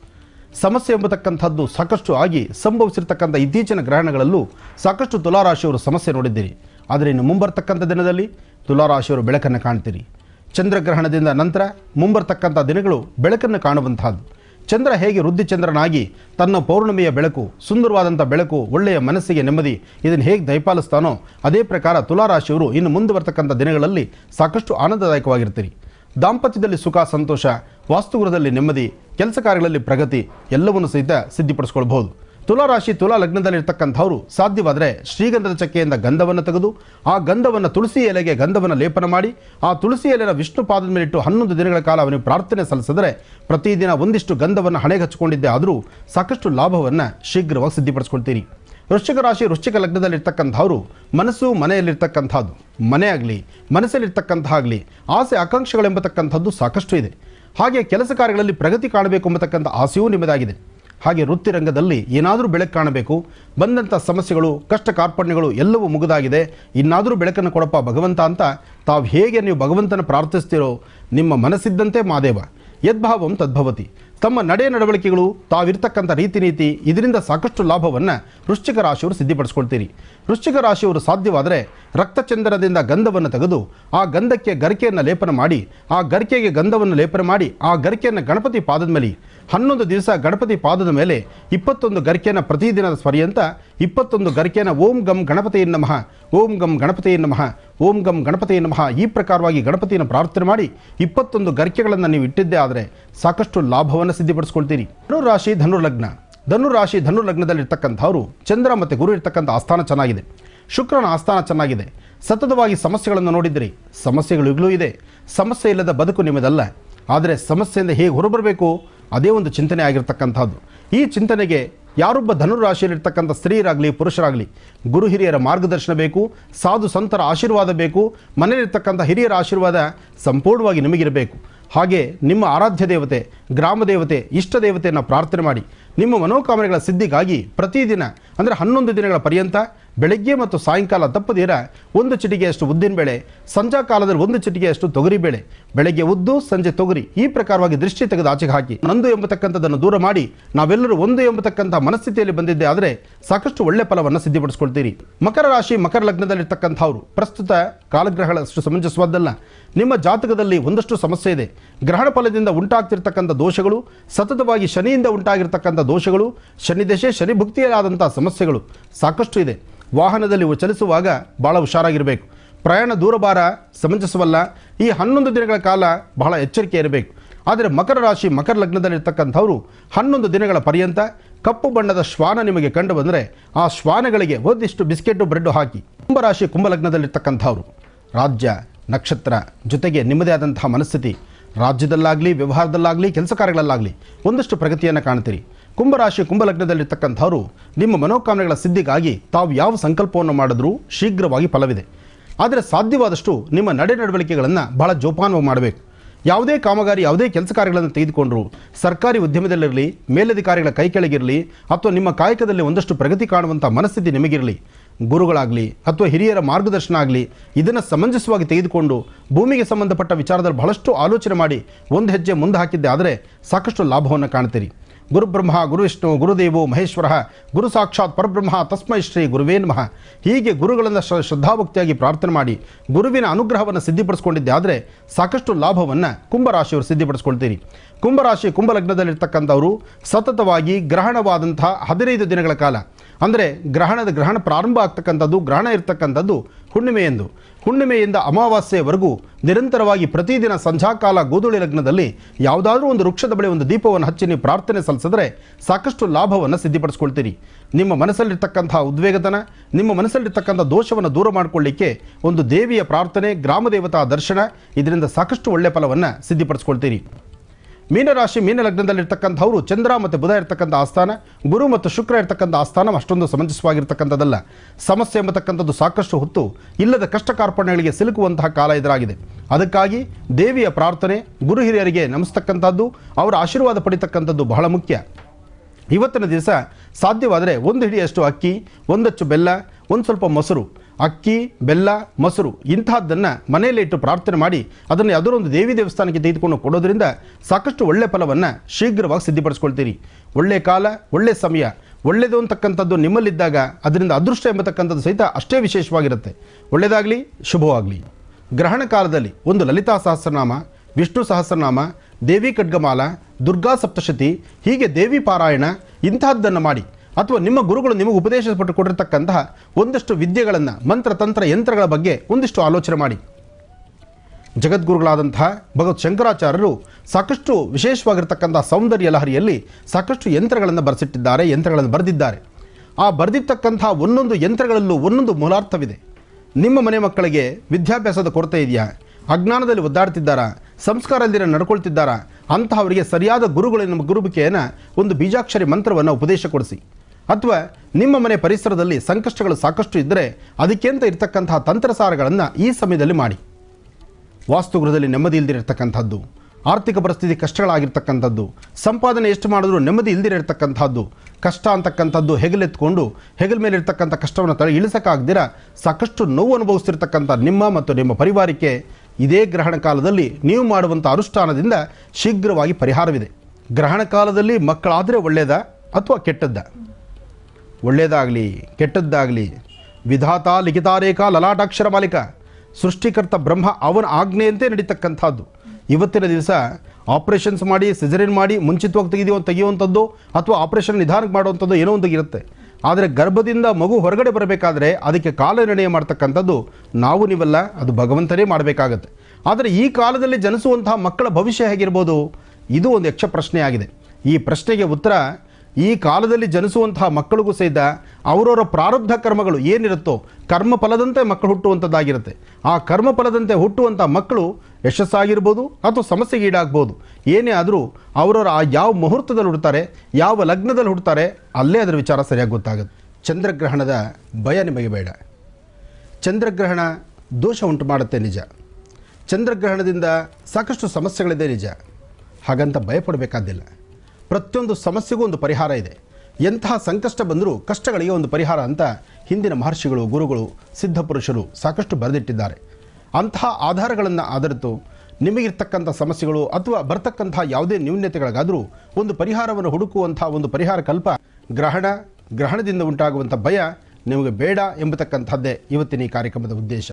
ಸಮಸ್ಯೆ ಎಂಬತಕ್ಕಂಥದ್ದು ಸಾಕಷ್ಟು ಆಗಿ ಸಂಭವಿಸಿರ್ತಕ್ಕಂಥ ಇತ್ತೀಚಿನ ಗ್ರಹಣಗಳಲ್ಲೂ ಸಾಕಷ್ಟು ತುಲಾರಾಶಿಯವರು ಸಮಸ್ಯೆ ನೋಡಿದ್ದೀರಿ. ಆದರೆ ಇನ್ನು ಮುಂಬರ್ತಕ್ಕಂಥ ದಿನದಲ್ಲಿ ತುಲಾರಾಶಿಯವರು ಬೆಳಕನ್ನು ಕಾಣ್ತೀರಿ. ಚಂದ್ರಗ್ರಹಣದಿಂದ ನಂತರ ಮುಂಬರ್ತಕ್ಕಂಥ ದಿನಗಳು ಬೆಳಕನ್ನು ಕಾಣುವಂತಹದ್ದು. ಚಂದ್ರ ಹೇಗೆ ವೃದ್ಧಿಚಂದ್ರನಾಗಿ ತನ್ನ ಪೌರ್ಣಿಮೆಯ ಬೆಳಕು, ಸುಂದರವಾದಂಥ ಬೆಳಕು, ಒಳ್ಳೆಯ ಮನಸ್ಸಿಗೆ ನೆಮ್ಮದಿ, ಇದನ್ನು ಹೇಗೆ ದಯಪಾಲಿಸ್ತಾನೋ ಅದೇ ಪ್ರಕಾರ ತುಲಾರಾಶಿಯವರು ಇನ್ನು ಮುಂದೆ ಬರ್ತಕ್ಕಂಥ ದಿನಗಳಲ್ಲಿ ಸಾಕಷ್ಟು ಆನಂದದಾಯಕವಾಗಿರ್ತೀರಿ. ದಾಂಪತ್ಯದಲ್ಲಿ ಸುಖ, ಸಂತೋಷ, ವಾಸ್ತುಗೃಹದಲ್ಲಿ ನೆಮ್ಮದಿ, ಕೆಲಸ ಕಾರ್ಯಗಳಲ್ಲಿ ಪ್ರಗತಿ ಎಲ್ಲವನ್ನು ಸಹಿತ ಸಿದ್ಧಿಪಡಿಸ್ಕೊಳ್ಬಹುದು. ತುಲಾರಾಶಿ ತುಲಾ ಲಗ್ನದಲ್ಲಿರ್ತಕ್ಕಂಥವ್ರು ಸಾಧ್ಯವಾದರೆ ಶ್ರೀಗಂಧದ ಚಕ್ಕೆಯಿಂದ ಗಂಧವನ್ನು ತೆಗೆದು, ಆ ಗಂಧವನ್ನು ತುಳಸಿ ಎಲೆಗೆ ಗಂಧವನ್ನು ಲೇಪನ ಮಾಡಿ, ಆ ತುಳಸಿ ಎಲೆನ ವಿಷ್ಣು ಪಾದದ ಮೇಲಿಟ್ಟು ಹನ್ನೊಂದು ದಿನಗಳ ಕಾಲ ಅವನಿಗೆ ಪ್ರಾರ್ಥನೆ ಸಲ್ಲಿಸಿದರೆ ಪ್ರತಿದಿನ ಒಂದಿಷ್ಟು ಗಂಧವನ್ನು ಹಣೆಗೆ ಹಚ್ಚಿಕೊಂಡಿದ್ದೆ ಆದರೂ ಸಾಕಷ್ಟು ಲಾಭವನ್ನು ಶೀಘ್ರವಾಗಿ ಸಿದ್ಧಿಪಡಿಸ್ಕೊಳ್ತೀರಿ. ವೃಶ್ಚಿಕ ರಾಶಿ ವೃಶ್ಚಿಕ ಲಗ್ನದಲ್ಲಿರ್ತಕ್ಕಂಥವ್ರು ಮನಸ್ಸು ಮನೆಯಲ್ಲಿರ್ತಕ್ಕಂಥದ್ದು, ಮನೆ ಆಗಲಿ ಮನಸ್ಸಲ್ಲಿರ್ತಕ್ಕಂಥ ಆಗಲಿ ಆಸೆ ಆಕಾಂಕ್ಷೆಗಳೆಂಬತಕ್ಕಂಥದ್ದು ಸಾಕಷ್ಟು ಇದೆ. ಹಾಗೆ ಕೆಲಸ ಕಾರ್ಯಗಳಲ್ಲಿ ಪ್ರಗತಿ ಕಾಣಬೇಕು ಎಂಬತಕ್ಕಂಥ ಆಸೆಯೂ ನಿಮ್ಮದಾಗಿದೆ. ಹಾಗೆ ವೃತ್ತಿರಂಗದಲ್ಲಿ ಏನಾದರೂ ಬೆಳಕು ಕಾಣಬೇಕು, ಬಂದಂಥ ಸಮಸ್ಯೆಗಳು, ಕಷ್ಟ ಕಾರ್ಪಣ್ಯಗಳು ಎಲ್ಲವೂ ಮುಗಿದಾಗಿದೆ, ಇನ್ನಾದರೂ ಬೆಳಕನ್ನು ಕೊಡಪ್ಪ ಭಗವಂತ ಅಂತ ತಾವು ಹೇಗೆ ನೀವು ಭಗವಂತನ ಪ್ರಾರ್ಥಿಸ್ತೀರೋ, ನಿಮ್ಮ ಮನಸ್ಸಿದ್ದಂತೆ ಮಾದೇವ ಯದ್ಭಾವಂ ತದ್ಭವತಿ. ತಮ್ಮ ನಡೆ ನಡವಳಿಕೆಗಳು ತಾವಿರ್ತಕ್ಕಂಥ ರೀತಿ ನೀತಿ, ಇದರಿಂದ ಸಾಕಷ್ಟು ಲಾಭವನ್ನು ವೃಶ್ಚಿಕ ರಾಶಿಯವರು ಸಿದ್ಧಿಪಡಿಸ್ಕೊಳ್ತೀರಿ. ವೃಶ್ಚಿಕ ರಾಶಿಯವರು ಸಾಧ್ಯವಾದರೆ ರಕ್ತಚಂದನದಿಂದ ಗಂಧವನ್ನು ತೆಗೆದು ಆ ಗಂಧಕ್ಕೆ ಗರಿಕೆಯನ್ನು ಲೇಪನ ಮಾಡಿ, ಆ ಗರಿಕೆಗೆ ಗಂಧವನ್ನು ಲೇಪನ ಮಾಡಿ, ಆ ಗರಿಕೆಯನ್ನು ಗಣಪತಿ ಪಾದದ ಮೇಲೆ, ಹನ್ನೊಂದು ದಿವಸ ಗಣಪತಿ ಪಾದದ ಮೇಲೆ ಇಪ್ಪತ್ತೊಂದು ಗರಿಕೆಯನ್ನು ಪ್ರತಿದಿನದ ಸ್ವರ್ಯಂತ ಇಪ್ಪತ್ತೊಂದು ಗರಿಕೆಯನ್ನು ಓಂ ಗಂ ಗಣಪತಿಯ ನಮಃ, ಓಂ ಗಂ ಗಣಪತಿಯ ನಮಃ, ಓಂ ಗಂ ಗಣಪತಿಯ ನಮಃ ಈ ಪ್ರಕಾರವಾಗಿ ಗಣಪತಿಯನ್ನು ಪ್ರಾರ್ಥನೆ ಮಾಡಿ ಇಪ್ಪತ್ತೊಂದು ಗರಿಕೆಗಳನ್ನು ನೀವು ಇಟ್ಟಿದ್ದೇ ಆದರೆ ಸಾಕಷ್ಟು ಲಾಭವನ್ನು ಸಿದ್ಧಿಪಡಿಸ್ಕೊಳ್ತೀರಿ. ಧನುರಾಶಿ ಧನುರ್ಲಗ್ನ. ಧನುರಾಶಿ ಧನುರ್ಲಗ್ನದಲ್ಲಿರ್ತಕ್ಕಂಥವ್ರು ಚಂದ್ರ ಮತ್ತು ಗುರು ಇರ್ತಕ್ಕಂಥ ಆಸ್ಥಾನ ಚೆನ್ನಾಗಿದೆ. ಶುಕ್ರನ ಆಸ್ಥಾನ ಚೆನ್ನಾಗಿದೆ. ಸತತವಾಗಿ ಸಮಸ್ಯೆಗಳನ್ನು ನೋಡಿದ್ರಿ ಸಮಸ್ಯೆಗಳು ಈಗಲೂ ಇದೆ. ಸಮಸ್ಯೆ ಇಲ್ಲದ ಬದುಕು ನಿಮ್ಮದಲ್ಲ. ಆದರೆ ಸಮಸ್ಯೆಯಿಂದ ಹೇಗೆ ಹೊರಬರಬೇಕು? ಅದೇ ಒಂದು ಚಿಂತನೆ ಆಗಿರ್ತಕ್ಕಂಥದ್ದು. ಈ ಚಿಂತನೆಗೆ ಯಾರೊಬ್ಬ ಧನುರಾಶಿಯಲ್ಲಿರ್ತಕ್ಕಂಥ ಸ್ತ್ರೀಯರಾಗಲಿ, ಪುರುಷರಾಗಲಿ, ಗುರು ಹಿರಿಯರ ಮಾರ್ಗದರ್ಶನ ಬೇಕು, ಸಾಧು ಸಂತರ ಆಶೀರ್ವಾದ ಬೇಕು, ಮನೆಯಲ್ಲಿರ್ತಕ್ಕಂಥ ಹಿರಿಯರ ಆಶೀರ್ವಾದ ಸಂಪೂರ್ಣವಾಗಿ ನಿಮಗಿರಬೇಕು. ಹಾಗೆ ನಿಮ್ಮ ಆರಾಧ್ಯ ದೇವತೆ, ಗ್ರಾಮ ದೇವತೆ, ಇಷ್ಟ ದೇವತೆಯನ್ನು ಪ್ರಾರ್ಥನೆ ಮಾಡಿ. ನಿಮ್ಮ ಮನೋಕಾಮನೆಗಳ ಸಿದ್ಧಿಗಾಗಿ ಪ್ರತಿದಿನ, ಅಂದರೆ ಹನ್ನೊಂದು ದಿನಗಳ ಪರ್ಯಂತ ಬೆಳಗ್ಗೆ ಮತ್ತು ಸಾಯಂಕಾಲ ತಪ್ಪದಿರ ಒಂದು ಚಿಟಿಗೆಯಷ್ಟು ಉದ್ದಿನಬೇಳೆ ಸಂಜಾ ಕಾಲದಲ್ಲಿ ಒಂದು ಚಿಟಿಗೆಯಷ್ಟು ತೊಗರಿಬೇಳೆ ಬೆಳಗ್ಗೆ ಉದ್ದು, ಸಂಜೆ ತೊಗರಿ, ಈ ಪ್ರಕಾರವಾಗಿ ದೃಷ್ಟಿ ತೆಗೆದು ಆಚೆಗೆ ಹಾಕಿ. ನಂದು ಎಂಬತಕ್ಕಂಥದ್ದನ್ನು ದೂರ ಮಾಡಿ, ನಾವೆಲ್ಲರೂ ಒಂದು ಎಂಬತಕ್ಕಂಥ ಮನಸ್ಥಿತಿಯಲ್ಲಿ ಬಂದಿದ್ದೆ ಆದರೆ ಸಾಕಷ್ಟು ಒಳ್ಳೆ ಫಲವನ್ನು ಸಿದ್ಧಿಪಡಿಸ್ಕೊಳ್ತೀರಿ. ಮಕರ ರಾಶಿ, ಮಕರ ಲಗ್ನದಲ್ಲಿರ್ತಕ್ಕಂಥವ್ರು, ಪ್ರಸ್ತುತ ಕಾಲಗ್ರಹಗಳಷ್ಟು ಸಮಂಜಸವಾದ್ದಲ್ಲ. ನಿಮ್ಮ ಜಾತಕದಲ್ಲಿ ಒಂದಷ್ಟು ಸಮಸ್ಯೆ ಇದೆ. ಗ್ರಹಣ ಫಲದಿಂದ ಉಂಟಾಗ್ತಿರ್ತಕ್ಕಂಥ ದೋಷಗಳು, ಸತತವಾಗಿ ಶನಿಯಿಂದ ಉಂಟಾಗಿರ್ತಕ್ಕಂಥ ದೋಷಗಳು ಶನಿ ದಶೆ ಸಮಸ್ಯೆಗಳು ಸಾಕಷ್ಟು ಇದೆ. ವಾಹನದಲ್ಲಿ ಚಲಿಸುವಾಗ ಭಾಳ ಹುಷಾರಾಗಿರಬೇಕು. ಪ್ರಯಾಣ ದೂರಭಾರ ಸಮಂಜಸವಲ್ಲ. ಈ ಹನ್ನೊಂದು ದಿನಗಳ ಕಾಲ ಬಹಳ ಎಚ್ಚರಿಕೆ ಇರಬೇಕು ಆದರೆ ಮಕರ ರಾಶಿ, ಮಕರ ಲಗ್ನದಲ್ಲಿರ್ತಕ್ಕಂಥವರು ಹನ್ನೊಂದು ದಿನಗಳ ಪರ್ಯಂತ ಕಪ್ಪು ಬಣ್ಣದ ಶ್ವಾನ ನಿಮಗೆ ಕಂಡು ಬಂದರೆ ಆ ಶ್ವಾನಗಳಿಗೆ ಒಂದಿಷ್ಟು ಬಿಸ್ಕೆಟು ಬ್ರೆಡ್ಡು ಹಾಕಿ. ಕುಂಭರಾಶಿ ಕುಂಭಲಗ್ನದಲ್ಲಿರ್ತಕ್ಕಂಥವ್ರು ರಾಜ್ಯ, ನಕ್ಷತ್ರ ಜೊತೆಗೆ ನಿಮ್ಮದೇ ಆದಂತಹ ಮನಸ್ಥಿತಿ. ರಾಜ್ಯದಲ್ಲಾಗಲಿ, ವ್ಯವಹಾರದಲ್ಲಾಗಲಿ, ಕೆಲಸ ಕಾರ್ಯಗಳಲ್ಲಾಗಲಿ ಒಂದಷ್ಟು ಪ್ರಗತಿಯನ್ನು ಕಾಣ್ತೀರಿ. ಕುಂಭರಾಶಿ ಕುಂಭಲಗ್ನದಲ್ಲಿರ್ತಕ್ಕಂಥವರು ನಿಮ್ಮ ಮನೋಕಾಮನೆಗಳ ಸಿದ್ಧಿಗಾಗಿ ತಾವು ಯಾವ ಸಂಕಲ್ಪವನ್ನು ಮಾಡಿದ್ರೂ ಶೀಘ್ರವಾಗಿ ಫಲವಿದೆ. ಆದರೆ ಸಾಧ್ಯವಾದಷ್ಟು ನಿಮ್ಮ ನಡೆ ನಡವಳಿಕೆಗಳನ್ನು ಬಹಳ ಜೋಪಾನವು ಮಾಡಬೇಕು. ಯಾವುದೇ ಕಾಮಗಾರಿ, ಯಾವುದೇ ಕೆಲಸ ಕಾರ್ಯಗಳನ್ನು ತೆಗೆದುಕೊಂಡ್ರು ಸರ್ಕಾರಿ ಉದ್ಯಮದಲ್ಲಿರಲಿ, ಮೇಲಧಿಕಾರಿಗಳ ಕೈ ಕೆಳಗಿರಲಿ, ಅಥವಾ ನಿಮ್ಮ ಕಾಯಕದಲ್ಲಿ ಒಂದಷ್ಟು ಪ್ರಗತಿ ಕಾಣುವಂಥ ಮನಸ್ಥಿತಿ ನಿಮಗಿರಲಿ, ಗುರುಗಳಾಗಲಿ ಅಥವಾ ಹಿರಿಯರ ಮಾರ್ಗದರ್ಶನ ಆಗಲಿ, ಇದನ್ನು ಸಮಂಜಸವಾಗಿ ತೆಗೆದುಕೊಂಡು ಭೂಮಿಗೆ ಸಂಬಂಧಪಟ್ಟ ವಿಚಾರದಲ್ಲಿ ಬಹಳಷ್ಟು ಆಲೋಚನೆ ಮಾಡಿ ಒಂದು ಹೆಜ್ಜೆ ಮುಂದೆ ಹಾಕಿದ್ದೆ ಆದರೆ ಸಾಕಷ್ಟು ಲಾಭವನ್ನು ಕಾಣ್ತೀರಿ. ಗುರುಬ್ರಹ್ಮ ಗುರುವಿಷ್ಣು ಗುರುದೇವೋ ಮಹೇಶ್ವರ, ಗುರು ಸಾಕ್ಷಾತ್ ಪರಬ್ರಹ್ಮ, ತಸ್ಮೈ ಶ್ರೀ ಗುರುವೇ ನಮಃ. ಹೀಗೆ ಗುರುಗಳನ್ನು ಶ್ರ- ಶ್ರದ್ಧಾಭಕ್ತಿಯಾಗಿ ಪ್ರಾರ್ಥನೆ ಮಾಡಿ ಗುರುವಿನ ಅನುಗ್ರಹವನ್ನು ಸಿದ್ಧಿಪಡಿಸ್ಕೊಂಡಿದ್ದೆ ಆದರೆ ಸಾಕಷ್ಟು ಲಾಭವನ್ನು ಕುಂಭರಾಶಿಯವರು ಸಿದ್ಧಿಪಡಿಸ್ಕೊಳ್ತೀರಿ. ಕುಂಭರಾಶಿ, ಕುಂಭಲಗ್ನದಲ್ಲಿರ್ತಕ್ಕಂಥವರು ಸತತವಾಗಿ ಗ್ರಹಣವಾದಂತಹ ಹದಿನೈದು ದಿನಗಳ ಕಾಲ. ಅಂದರೆ ಗ್ರಹಣದ ಗ್ರಹಣ ಪ್ರಾರಂಭ ಆಗ್ತಕ್ಕಂಥದ್ದು, ಗ್ರಹಣ ಇರ್ತಕ್ಕಂಥದ್ದು ಹುಣ್ಣಿಮೆಯೆಂದು. ಹುಣ್ಣಿಮೆಯಿಂದ ಅಮಾವಾಸ್ಯೆಯವರೆಗೂ ನಿರಂತರವಾಗಿ ಪ್ರತಿದಿನ ಸಂಜಾಕಾಲ ಗೋಧುಳಿ ಲಗ್ನದಲ್ಲಿ ಯಾವುದಾದ್ರೂ ಒಂದು ವೃಕ್ಷದ ಬಳಿ ಒಂದು ದೀಪವನ್ನು ಹಚ್ಚಿ ನೀವು ಪ್ರಾರ್ಥನೆ ಸಲ್ಲಿಸಿದ್ರೆ ಸಾಕಷ್ಟು ಲಾಭವನ್ನು ಸಿದ್ಧಿಪಡಿಸ್ಕೊಳ್ತೀರಿ. ನಿಮ್ಮ ಮನಸ್ಸಲ್ಲಿರ್ತಕ್ಕಂಥ ಉದ್ವೇಗತನ, ನಿಮ್ಮ ಮನಸ್ಸಲ್ಲಿರ್ತಕ್ಕಂಥ ದೋಷವನ್ನು ದೂರ ಮಾಡಿಕೊಳ್ಳಿಕ್ಕೆ ಒಂದು ದೇವಿಯ ಪ್ರಾರ್ಥನೆ ಗ್ರಾಮ ದೇವತಾ ದರ್ಶನ, ಇದರಿಂದ ಸಾಕಷ್ಟು ಒಳ್ಳೆಯ ಫಲವನ್ನು ಸಿದ್ಧಿಪಡಿಸ್ಕೊಳ್ತೀರಿ. ಮೀನರಾಶಿ, ಮೀನ ಲಗ್ನದಲ್ಲಿರ್ತಕ್ಕಂಥವ್ರು ಚಂದ್ರ ಮತ್ತು ಬುಧ ಇರ್ತಕ್ಕಂಥ ಆಸ್ಥಾನ, ಗುರು ಮತ್ತು ಶುಕ್ರ ಇರ್ತಕ್ಕಂಥ ಆಸ್ಥಾನ ಅಷ್ಟೊಂದು ಸಮಂಜಸವಾಗಿರ್ತಕ್ಕಂಥದ್ದಲ್ಲ. ಸಮಸ್ಯೆ ಎಂಬತಕ್ಕಂಥದ್ದು ಸಾಕಷ್ಟು ಹೊತ್ತು ಇಲ್ಲದ ಕಷ್ಟ ಕಾರ್ಪಣ್ಯಗಳಿಗೆ ಸಿಲುಕುವಂತಹ ಕಾಲ ಇದರಾಗಿದೆ ಅದಕ್ಕಾಗಿ ದೇವಿಯ ಪ್ರಾರ್ಥನೆ, ಗುರು ಹಿರಿಯರಿಗೆ ನಮಿಸ್ತಕ್ಕಂಥದ್ದು, ಅವರ ಆಶೀರ್ವಾದ ಪಡಿತಕ್ಕಂಥದ್ದು ಬಹಳ ಮುಖ್ಯ. ಇವತ್ತಿನ ದಿವಸ ಸಾಧ್ಯವಾದರೆ ಒಂದು ಹಿಡಿಯಷ್ಟು ಅಕ್ಕಿ, ಒಂದಚ್ಚು ಬೆಲ್ಲ, ಒಂದು ಸ್ವಲ್ಪ ಮೊಸರು ಅಕ್ಕಿ, ಬೆಲ್ಲ, ಮೊಸರು ಇಂತಹದ್ದನ್ನು ಮನೆಯಲ್ಲೇ ಇಟ್ಟು ಪ್ರಾರ್ಥನೆ ಮಾಡಿ ಅದನ್ನು ಯಾವುದೋ ಒಂದು ದೇವಿ ದೇವಸ್ಥಾನಕ್ಕೆ ತೆಗೆದುಕೊಂಡು ಕೊಡೋದ್ರಿಂದ ಸಾಕಷ್ಟು ಒಳ್ಳೆಯ ಫಲವನ್ನು ಶೀಘ್ರವಾಗಿ ಸಿದ್ಧಪಡಿಸ್ಕೊಳ್ತೀರಿ. ಒಳ್ಳೆಯ ಕಾಲ ಒಳ್ಳೆಯ ಸಮಯ, ಒಳ್ಳೆಯದು ಅಂತಕ್ಕಂಥದ್ದು ನಿಮ್ಮಲ್ಲಿದ್ದಾಗ ಅದರಿಂದ ಅದೃಷ್ಟ ಎಂಬತಕ್ಕಂಥದ್ದು ಸಹಿತ ಅಷ್ಟೇ ವಿಶೇಷವಾಗಿರುತ್ತೆ. ಒಳ್ಳೆಯದಾಗಲಿ, ಶುಭವಾಗಲಿ. ಗ್ರಹಣ ಕಾಲದಲ್ಲಿ ಒಂದು ಲಲಿತಾ ಸಹಸ್ರನಾಮ, ವಿಷ್ಣು ಸಹಸ್ರನಾಮ, ದೇವಿ ಖಡ್ಗಮಾಲ, ದುರ್ಗಾ ಸಪ್ತಶತಿ, ಹೀಗೆ ದೇವಿ ಪಾರಾಯಣ ಇಂತಹದ್ದನ್ನು ಮಾಡಿ ಅಥವಾ ನಿಮ್ಮ ಗುರುಗಳು ನಿಮಗೆ ಉಪದೇಶಪಟ್ಟು ಕೊಟ್ಟಿರ್ತಕ್ಕಂತಹ ಒಂದಷ್ಟು ವಿದ್ಯೆಗಳನ್ನು ಮಂತ್ರ, ತಂತ್ರ, ಯಂತ್ರಗಳ ಬಗ್ಗೆ ಒಂದಿಷ್ಟು ಆಲೋಚನೆ ಮಾಡಿ. ಜಗದ್ಗುರುಗಳಾದಂತಹ ಭಗವತ್ ಶಂಕರಾಚಾರ್ಯರು ಸಾಕಷ್ಟು ವಿಶೇಷವಾಗಿರ್ತಕ್ಕಂಥ ಸೌಂದರ್ಯ ಲಹರಿಯಲ್ಲಿ ಸಾಕಷ್ಟು ಯಂತ್ರಗಳನ್ನು ಬರೆಸಿಟ್ಟಿದ್ದಾರೆ, ಯಂತ್ರಗಳನ್ನು ಬರೆದಿದ್ದಾರೆ. ಆ ಬರೆದಿರ್ತಕ್ಕಂಥ ಒಂದೊಂದು ಯಂತ್ರಗಳಲ್ಲೂ ಒಂದೊಂದು ಮೂಲಾರ್ಥವಿದೆ. ನಿಮ್ಮ ಮನೆ ಮಕ್ಕಳಿಗೆ ವಿದ್ಯಾಭ್ಯಾಸದ ಕೊರತೆ ಇದೆಯಾ? ಅಜ್ಞಾನದಲ್ಲಿ ಒದ್ದಾಡ್ತಿದ್ದಾರಾ? ಸಂಸ್ಕಾರದಿಂದ ನಡ್ಕೊಳ್ತಿದ್ದಾರಾ? ಅಂತಹವರಿಗೆ ಸರಿಯಾದ ಗುರುಗಳು ನಮ್ಮ ಗುರುಬಿಕೆಯನ್ನು ಒಂದು ಬೀಜಾಕ್ಷರಿ ಮಂತ್ರವನ್ನು ಉಪದೇಶ ಕೊಡಿಸಿ. ಅಥವಾ ನಿಮ್ಮ ಮನೆ ಪರಿಸರದಲ್ಲಿ ಸಂಕಷ್ಟಗಳು ಸಾಕಷ್ಟು ಇದ್ದರೆ ಅದಕ್ಕೆಂತ ಇರತಕ್ಕಂತಹ ತಂತ್ರಸಾರಗಳನ್ನು ಈ ಸಮಯದಲ್ಲಿ ಮಾಡಿ. ವಾಸ್ತುಗೃಹದಲ್ಲಿ ನೆಮ್ಮದಿ ಇಲ್ದಿರತಕ್ಕಂಥದ್ದು ಆರ್ಥಿಕ ಪರಿಸ್ಥಿತಿ ಕಷ್ಟಗಳಾಗಿರ್ತಕ್ಕಂಥದ್ದು, ಸಂಪಾದನೆ ಎಷ್ಟು ಮಾಡಿದ್ರೂ ನೆಮ್ಮದಿ ಇಲ್ದಿರತಕ್ಕಂಥದ್ದು ಕಷ್ಟ ಅಂತಕ್ಕಂಥದ್ದು ಹೆಗಲೆತ್ಕೊಂಡು ಹೆಗಲ ಮೇಲೆ ಇರ್ತಕ್ಕಂಥ ಕಷ್ಟವನ್ನು ತಲೆ ಇಳಿಸೋಕ್ಕಾಗ್ದಿರ ಸಾಕಷ್ಟು ನೋವು ಅನುಭವಿಸ್ತಿರ್ತಕ್ಕಂಥ ನಿಮ್ಮ ಮತ್ತು ನಿಮ್ಮ ಪರಿವಾರಕ್ಕೆ ಇದೇ ಗ್ರಹಣ ಕಾಲದಲ್ಲಿ ನೀವು ಮಾಡುವಂಥ ಅನುಷ್ಠಾನದಿಂದ ಶೀಘ್ರವಾಗಿ ಪರಿಹಾರವಿದೆ. ಗ್ರಹಣ ಕಾಲದಲ್ಲಿ ಮಕ್ಕಳಾದರೆ ಒಳ್ಳೆಯದ ಅಥವಾ ಕೆಟ್ಟದ್ದ? ಒಳ್ಳೆಯದಾಗಲಿ ಕೆಟ್ಟದ್ದಾಗಲಿ. ವಿಧಾತ, ಲಿಖಿತಾರೇಖ, ಲಲಾಟಾಕ್ಷರ ಮಾಲಿಕ. ಸೃಷ್ಟಿಕರ್ತ ಬ್ರಹ್ಮ ಅವನ ಆಜ್ಞೆಯಂತೆ ನಡೀತಕ್ಕಂಥದ್ದು. ಇವತ್ತಿನ ದಿವಸ ಆಪ್ರೇಷನ್ಸ್ ಮಾಡಿ, ಸಿಜರಿನ್ ಮಾಡಿ, ಮುಂಚಿತವಾಗಿ ತೆಗೆದೀವ ತೆಗೆಯುವಂಥದ್ದು ಅಥವಾ ಆಪ್ರೇಷನ್ ನಿಧಾನಕ್ಕೆ ಮಾಡುವಂಥದ್ದು ಏನೋ ಒಂದು ಇರುತ್ತೆ. ಆದರೆ ಗರ್ಭದಿಂದ ಮಗು ಹೊರಗಡೆ ಬರಬೇಕಾದ್ರೆ ಅದಕ್ಕೆ ಕಾಲ ನಿರ್ಣಯ ಮಾಡ್ತಕ್ಕಂಥದ್ದು ನಾವು ನೀವಲ್ಲ, ಅದು ಭಗವಂತನೇ ಮಾಡಬೇಕಾಗತ್ತೆ. ಆದರೆ ಈ ಕಾಲದಲ್ಲಿ ಜನಿಸುವಂತಹ ಮಕ್ಕಳ ಭವಿಷ್ಯ ಹೇಗಿರ್ಬೋದು? ಇದು ಒಂದು ಯಕ್ಷ ಪ್ರಶ್ನೆಯಾಗಿದೆ ಈ ಪ್ರಶ್ನೆಗೆ ಉತ್ತರ ಈ ಕಾಲದಲ್ಲಿ ಜನಿಸುವಂತಹ ಮಕ್ಕಳಿಗೂ ಸಹಿತ ಅವರವರ ಪ್ರಾರಬ್ಧ ಕರ್ಮಗಳು ಏನಿರುತ್ತೋ ಕರ್ಮ ಫಲದಂತೆ ಮಕ್ಕಳು ಹುಟ್ಟುವಂಥದ್ದಾಗಿರುತ್ತೆ. ಆ ಕರ್ಮ ಫಲದಂತೆ ಹುಟ್ಟುವಂಥ ಮಕ್ಕಳು ಯಶಸ್ಸಾಗಿರ್ಬೋದು ಅಥವಾ ಸಮಸ್ಯೆಗೆ ಈಡಾಗ್ಬೋದು. ಏನೇ ಆದರೂ ಅವರವರ ಆ ಯಾವ ಮುಹೂರ್ತದಲ್ಲಿ ಹುಡ್ತಾರೆ, ಯಾವ ಲಗ್ನದಲ್ಲಿ ಹುಡ್ತಾರೆ, ಅಲ್ಲೇ ಅದರ ವಿಚಾರ ಸರಿಯಾಗಿ ಗೊತ್ತಾಗುತ್ತೆ. ಚಂದ್ರಗ್ರಹಣದ ಭಯ ನಿಮಗೆ ಬೇಡ. ಚಂದ್ರಗ್ರಹಣ ದೋಷ ಉಂಟು ಮಾಡುತ್ತೆ ನಿಜ. ಚಂದ್ರಗ್ರಹಣದಿಂದ ಸಾಕಷ್ಟು ಸಮಸ್ಯೆಗಳಿದೆ ನಿಜ. ಹಾಗಂತ ಭಯಪಡಬೇಕಾದಿಲ್ಲ. ಪ್ರತಿಯೊಂದು ಸಮಸ್ಯೆಗೂ ಒಂದು ಪರಿಹಾರ ಇದೆ. ಎಂತಹ ಸಂಕಷ್ಟ ಬಂದರೂ ಕಷ್ಟಗಳಿಗೆ ಒಂದು ಪರಿಹಾರ ಅಂತ ಹಿಂದಿನ ಮಹರ್ಷಿಗಳು, ಗುರುಗಳು, ಸಿದ್ಧಪುರುಷರು ಸಾಕಷ್ಟು ಬರೆದಿಟ್ಟಿದ್ದಾರೆ. ಅಂತಹ ಆಧಾರಗಳನ್ನು ಆಧರಿತು ನಿಮಗಿರ್ತಕ್ಕಂಥ ಸಮಸ್ಯೆಗಳು ಅಥವಾ ಬರ್ತಕ್ಕಂಥ ಯಾವುದೇ ನ್ಯೂನ್ಯತೆಗಳಿಗಾದರೂ ಒಂದು ಪರಿಹಾರವನ್ನು ಹುಡುಕುವಂಥ ಒಂದು ಪರಿಹಾರ ಕಲ್ಪ ಗ್ರಹಣ, ಗ್ರಹಣದಿಂದ ಉಂಟಾಗುವಂಥ ಭಯ ನಿಮಗೆ ಬೇಡ ಎಂಬತಕ್ಕಂಥದ್ದೇ ಇವತ್ತಿನ ಈ ಕಾರ್ಯಕ್ರಮದ ಉದ್ದೇಶ.